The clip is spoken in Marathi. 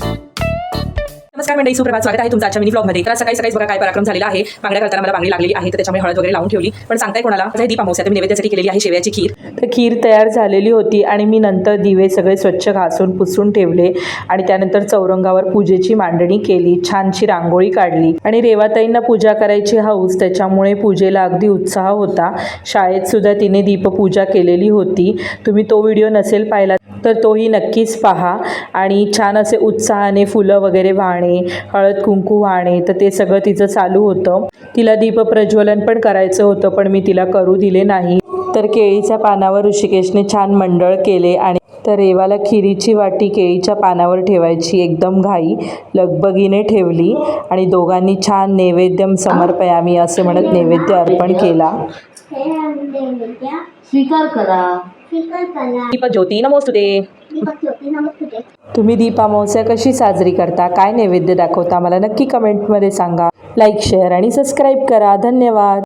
नमस्कार मंडळी सुप्रभात. स्वागत आहे तुमचा आजच्या मिनी ब्लॉगमध्ये तर सकाळी सकाळी बघा काय पराक्रम झालेला आहे. बांगड्या घालताना मला बांगडी लागलेली आहे तर त्याच्यामुळे हळद वगैरे लावून ठेवली. पण सांगताय कोणाला आता दीप अमावस्या तुम्ही नैवेद्यासाठी केलेली आहे शेव्याची खीर. तर खीर तयार झालेली होती आणि मी नंतर दिवे सगळे स्वच्छ घासून पुसून ठेवले. आणि त्यानंतर चौरंगावर पूजेची मांडणी केली. छानशी रांगोळी काढली. आणि रेवाताईंना पूजा करायची हौस त्याच्यामुळे पूजेला अगदी उत्साह होता. शाळेत सुद्धा तिने दीपपूजा केलेली होती. तुम्ही तो व्हिडिओ नसेल पाहिला तर तोही नक्कीच पहा. आणि छान असे उत्साहाने फुलं वगैरे वाहणे हळद कुंकू वाहणे तर ते सगळं तिचं चालू होतं. तिला दीपप्रज्वलन पण करायचं होतं पण मी तिला करू दिले नाही. तर केळीच्या पानावर ऋषिकेशने छान मंडळ केले आणि तर रेवाला खिरीची वाटी केळीच्या पानावर ठेवायची एकदम घाई लगबगीने ठेवली आणि दोघांनी छान नैवेद्यम समर्पयामी असे म्हणत नैवेद्य अर्पण केला. स्वीकार करा. ज्योती नमोस्तुते. दीपक ज्योती नमस्ते तुम्ही दीप अमावस्या कशी साजरी करता काय नैवेद्य दाखवता मला नक्की कमेंटमध्ये सांगा. लाईक शेअर आणि सबस्क्राईब करा. धन्यवाद.